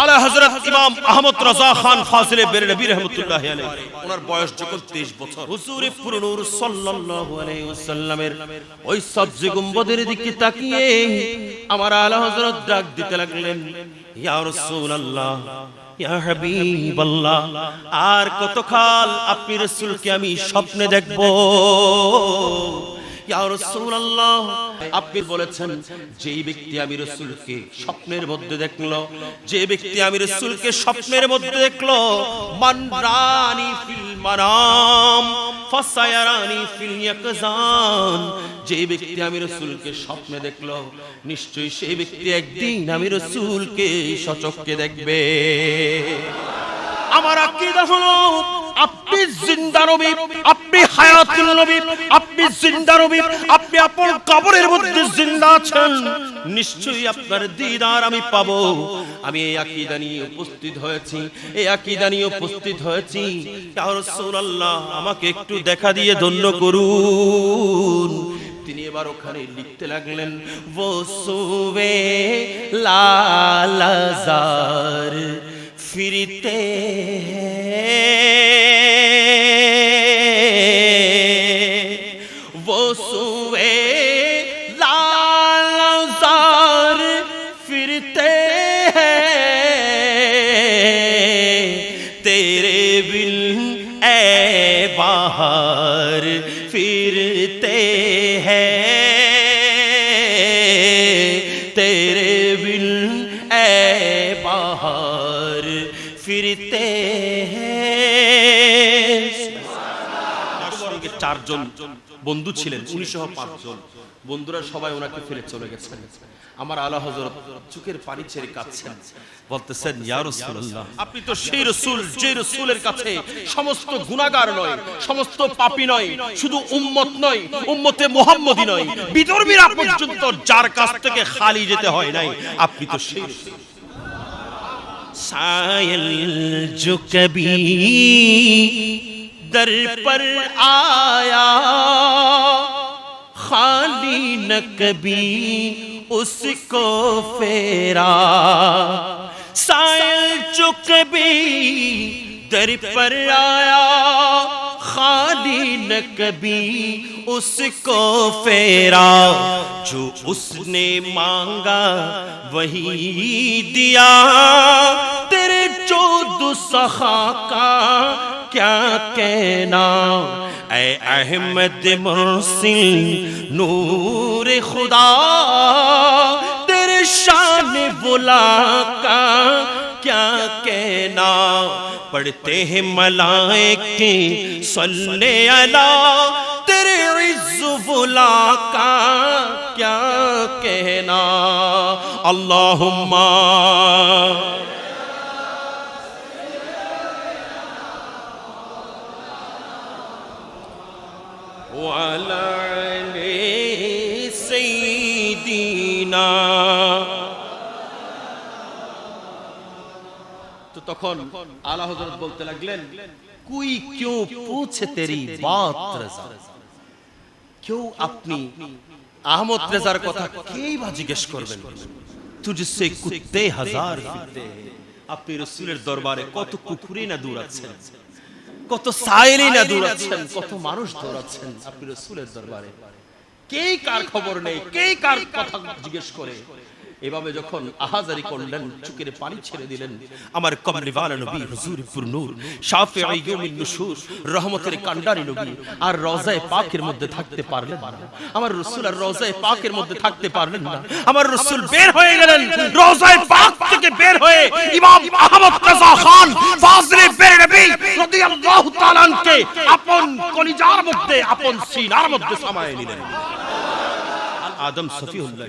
আলা হযরত ইমাম আহমদ রাজা খান ফাজিলে রাহমাতুল্লাহ আলাইহি। ওনার বয়স যখন 23 বছর। হুজুরে পুরনূর সাল্লাল্লাহু আলাইহি ওয়াসাল্লামের ওই সবজি দিকে তাকিয়ে আমার আলা হযরত ডাক দিতে লাগলেন ইয়া রাসূলুল্লাহ ইয়া আর কতকাল আপনি রাসূলকে আমি স্বপ্নে দেখব? আপনি বলেছেন ব্যক্তি আমি রাসূলকে স্বপ্নের মধ্যে দেখল, যে ব্যক্তি আমি রাসূলকে স্বপ্নের মধ্যে দেখল যে ব্যক্তি আমি রাসূলকে স্বপ্নে দেখল, নিশ্চয়ই সেই ব্যক্তি একদিন আমি রাসূলকে সচক্ষে দেখবে। আমার আকীদা হলো আপনি জিন্দা নবী, আপনি হায়াতুল নবী, আপনি জিন্দা নবী, আপনি আপন কবরের মধ্যে জিন্দা আছেন। নিশ্চয়ই আপনার দিদার আমি পাবো। আমি এই আকীদা নিয়ে উপস্থিত হয়েছি, এই আকীদা নিয়ে উপস্থিত হয়েছি। ইয়া রাসূলুল্লাহ, আমাকে একটু দেখা দিয়ে ধন্য করুন। তিনি এবার ওখানে লিখতে লাগলেন ও সুবে লালাজার ফিরতে वो بہار پھر সঙ্গে চারজন বন্ধু ছিলেন উনি সহ পাঁচজন। বন্ধুরা সবাই ওনাকে ফেলে চলে গেছেন। আমার আলা হযরত চোখের পানি ছেড়ে কাঁদছেন। বলতেছেন ইয়া রাসূলুল্লাহ আপনি তো সেই রাসূল যে রাসূলের কাছে সমস্ত গুনাহগার নয় সমস্ত পাপী নয় শুধু উম্মত নয় উম্মতে মুহাম্মদী নয়। বিধর্মীরা পর্যন্ত যার কাছ থেকে খালি যেতে হয় নাই আপনি তো সেই রাসূল। در پر آیا۔ خالی نہ کبھی اس کو پھیرا۔ سائل چک بھی در پر آیا۔ خالی نہ کبھی اس کو پھیرا۔ جو اس نے مانگا وہی دیا۔ تیرے چود سخا کا کیا کہنا؟ اے احمد محسن نور خدا، تیرے شان بلا کا کیا کہنا؟ پڑھتے ہیں ملائکی صلی اللہ، تیرے عز بلا کا کیا کہنا؟ اللہم তো তখন আলা হজরত বলতে লাগলেন, কুই কেউ পুছে তেরি বাত রেজা? কেউ আপনি আহমদ রেজার কথা কেই বা জিজ্ঞেস করবেন? তুজিসে কুত্তে হাজার ফিরতে আপনি রসুলের দরবারে কত কুকুরে না দূর আছেন কত সাইলি না দূর আছেন কত মানুষ দৌড়াচ্ছেন, আপনি রসুলের দরবারে। কে কার খবর নেই? কে কার কথা জিজ্ঞেস করে? এভাবে যখন আহাজারি করলেন, চুকের পানি ছেড়ে দিলেন, আমার কমলিওয়ালা নবী হুজুরপুর নূর, শাফিঈ ইয়াউমিন নুশুর রহমতের কান্ডারি নবী, আর রওজায়ে পাকের মধ্যে থাকতে পারলেন না। আমার রাসূল আর রওজায়ে পাকের মধ্যে থাকতে পারলেন না। আমার রাসূল বের হয়ে গেলেন, রওজায়ে পাক থেকে বের হয়ে ইমাম আহমদ রাজা খান, ফাজলে বেরনবী রাদিয়াল্লাহু তাআলা আনকে আপন কলিজার মধ্যে, আপন সিনার মধ্যে নিলেন। আদম সফিউল্লাহ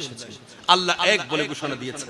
আল্লাহ এক বলে ঘোষণা দিয়েছেন।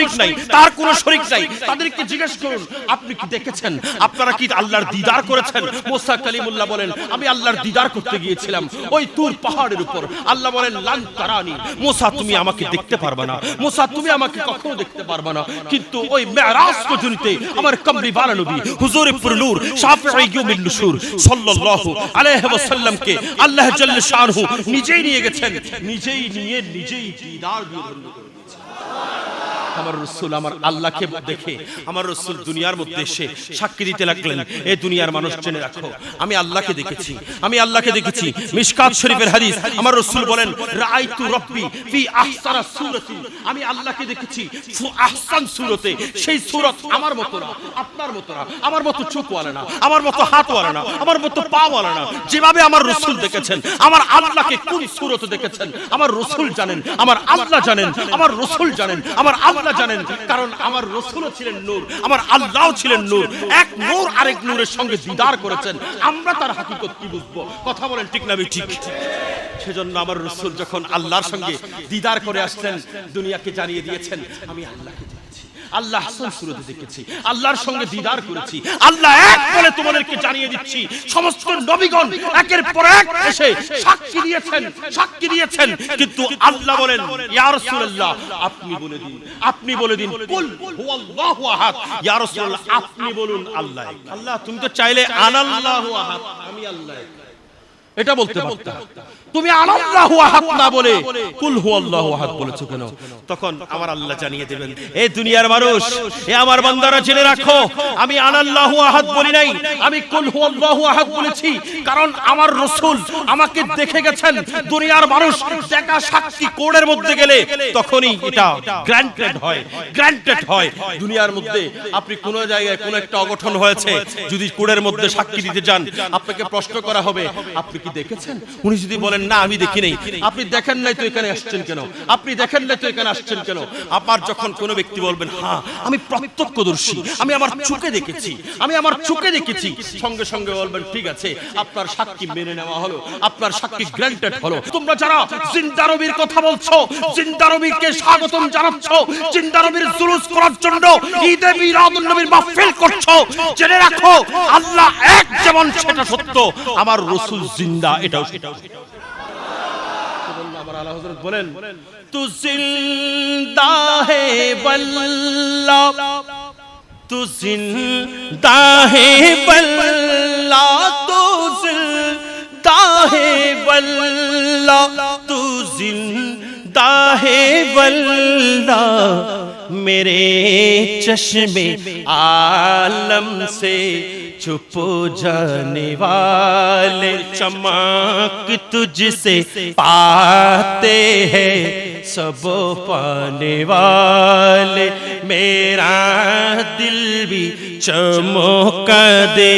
শরিক নাই, তার কোনো শরিক নাই। তাদেরকে জিজ্ঞেস করুন, আপনি কি দেখেছেন? আপনারা কি আল্লাহর দিদার করেছেন? মোসা কালিমুল্লাহ বলেন, আমি আল্লাহর দিদার করতে গিয়েছিলাম, ওই তুর পাহাড়ের উপর। আল্লাহ বলেন, লান তারানি, মোসা, তুমি আমাকে দেখতে পারবে না। মোসা, তুমি আমাকে কখনো দেখতে পারবে না। কিন্তু ওই মেরাজ পর্যন্ত আমার কমলি বালা নবী, হুজুর নূর, শাফিঈ ইয়ুমিন নুশুর সাল্লাল্লাহু আলাইহি ওয়াসাল্লামকে আল্লাহ জাল্লা শানহু নিজেই নিয়ে গেছেন। নিজেই নিয়ে, নিজেই দিদার দিয়ে। আমার রসুল, আমার আল্লাহকে দেখে, আমার রসুল দুনিয়ার মধ্যে এসে সাক্ষী দিতে লাগলেন, এ দুনিয়ার মানুষ জেনে রাখো, আমি আল্লাহকে দেখেছি, আমি আল্লাহকে দেখেছি, মিশকাত শরীফের হাদিস, আমার রসুল বলেন, রাআইতু রব্বি ফি আহসানা সূরাতি আমি আল্লাহকে দেখেছি ফু আহসান সূরতে, সেই সূরত আমার মতো না, আপনার মতো না, আমার মতো চোখওয়ালা না, আমার মতো হাতওয়ালা না, আমার মতো পাওয়ালা না, যেভাবে আমার রসুল দেখেছেন, আমার আল্লাহকে কোন সূরতে দেখেছেন, আমার রসুল জানেন, আমার আল্লাহ জানেন, আমার রসুল জানেন, আমার আল্লাহ জানেন, কারণ আমার রসুলও ছিলেন নূর, আমার আল্লাহও ছিলেন নূর। এক নূর আরেক নূরের সঙ্গে দিদার করেছেন। আমরা তার হাকিকত কি বুঝব? কথা বলেন ঠিক না ঠিক? সেজন্য আমার রসুল যখন আল্লাহর সঙ্গে দিদার করে আসছেন, দুনিয়াকে জানিয়ে দিয়েছেন, আমি আল্লাহকে আল্লাহ হাসান সুরতে দেখেছি আল্লাহর সঙ্গে দিদার করেছি। আল্লাহ এক বলে তোমাদেরকে জানিয়ে দিচ্ছি সমস্ত নবীগণ একের পর এক এসে সাক্ষী দিয়েছেন সাক্ষী দিয়েছেন। কিন্তু আল্লাহ বলেন ইয়া রাসূলুল্লাহ আপনি বলে দিন আপনি বলে দিন কুল হুয়াল্লাহু আহাদ ইয়া রাসূলুল্লাহ আপনি বলুন আল্লাহ। আল্লাহ তুমি তো চাইলে আনাল্লাহু আহাদ আমি আল্লাহ। এটা বলতে পারতা তুমি আনাল্লাহু আহাদ না বলে কুল হুয়াল্লাহু আহাদ বলেছ কেন? তখন আমার আল্লাহ জানিয়ে দেবেন এই দুনিয়ার মানুষ এ আমার বান্দারা জেনে রাখো আমি আনাল্লাহু আহাদ বলি নাই আমি কুল হুয়াল্লাহু আহাদ বলেছি কারণ আমার রাসূল আমাকে দেখে গেছেন দুনিয়ার মানুষ দেখা সাক্ষী কোর্টের মধ্যে গেলে তখনই এটা গ্র্যান্টেড হয় গ্র্যান্টেড হয়। দুনিয়ার মধ্যে আপনি কোন জায়গায় কোন একটা অঘটন হয়েছে যদি কোর্টের মধ্যে সাক্ষী দিতে যান আপনাকে প্রশ্ন করা হবে আপনি কি দেখেছেন? উনি যদি বলেন, না, আমি দেখি নাই আপনি দেখেন নাই তো এখানে আসছেন কেন? আপনি দেখেন নাই তো এখানে আসছেন কেন? আবার যখন কোনো ব্যক্তি বলবেন হ্যাঁ আমি প্রত্যক্ষদর্শী, আমি আমার চোখে দেখেছি, আমি আমার চোখে দেখেছি। সঙ্গে সঙ্গে বলবেন, ঠিক আছে, আপনার সাক্ষী মেনে নেওয়া হলো, আপনার সাক্ষী গ্র্যান্টেড হলো। তোমরা যারা জিন্দারবির কথা বলছো জিন্দারবিকে স্বাগতম জানাচ্ছ জিন্দারবির জুলুস করার জন্য ঈদে মিলাদুন নবীর মাহফিল করছ, জেনে রাখো, আল্লাহ এক যেমন, সেটা সত্য। আমার রসুল میرے چشمے عالم سے छुप जाने वाले चमक तुझसे पाते हैं सब पाने वाले मेरा दिल भी चमका दे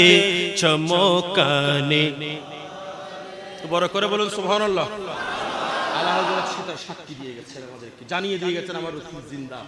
চমকানে বড় করে বলুন সুবহানাল্লাহ আল্লাহ হযরত সেটা সাক্ষী দিয়ে গেছেন আমাদেরকে জানিয়ে দিয়ে গেছেন আমার রসুল জিন্দা